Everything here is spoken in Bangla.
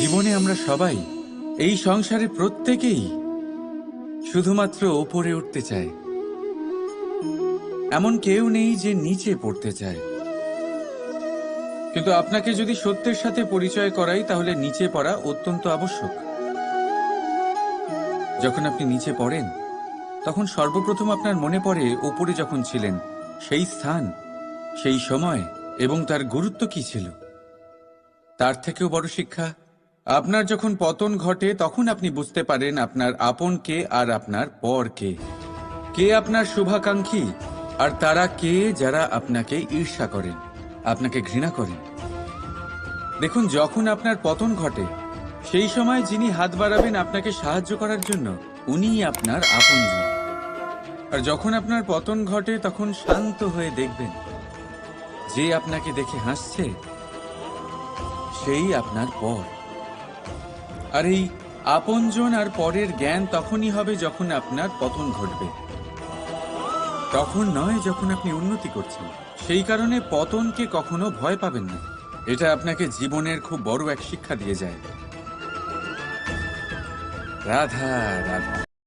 জীবনে আমরা সবাই এই সংসারে প্রত্যেকেই শুধুমাত্র ওপরে উঠতে চায়। এমন কেউ নেই যে নিচে পড়তে চায়। কিন্তু আপনাকে যদি সত্যের সাথে পরিচয় করাই, তাহলে নিচে পড়া অত্যন্ত আবশ্যক। যখন আপনি নিচে পড়েন, তখন সর্বপ্রথম আপনার মনে পড়ে ওপরে যখন ছিলেন, সেই স্থান, সেই সময় এবং তার গুরুত্ব কি ছিল? তার থেকেও বড় শিক্ষা, আপনার যখন পতন ঘটে, তখন আপনি বুঝতে পারেন আপনার আপন কে আর আপনার পর কে। কে আপনার শুভাকাঙ্ক্ষী, আর তারা কে যারা আপনাকে ঈর্ষা করেন, আপনাকে ঘৃণা করেন। দেখুন, যখন আপনার পতন ঘটে, সেই সময় যিনি হাত বাড়াবেন আপনাকে সাহায্য করার জন্য উনিই আপনার আপনজন আর যখন আপনার পতন ঘটে, তখন শান্ত হয়ে দেখবেন, যে আপনাকে দেখে হাসছে সেই আপনার পর। আর এই আপনজন আর পরের জ্ঞান তখনই হবে যখন আপনার পতন ঘটবে। তখন নয় যখন আপনি উন্নতি করছেন। সেই কারণে পতনকে কখনো ভয় পাবেন না। এটা আপনাকে জীবনের খুব বড় এক শিক্ষা দিয়ে যায়। রাধা রাধা।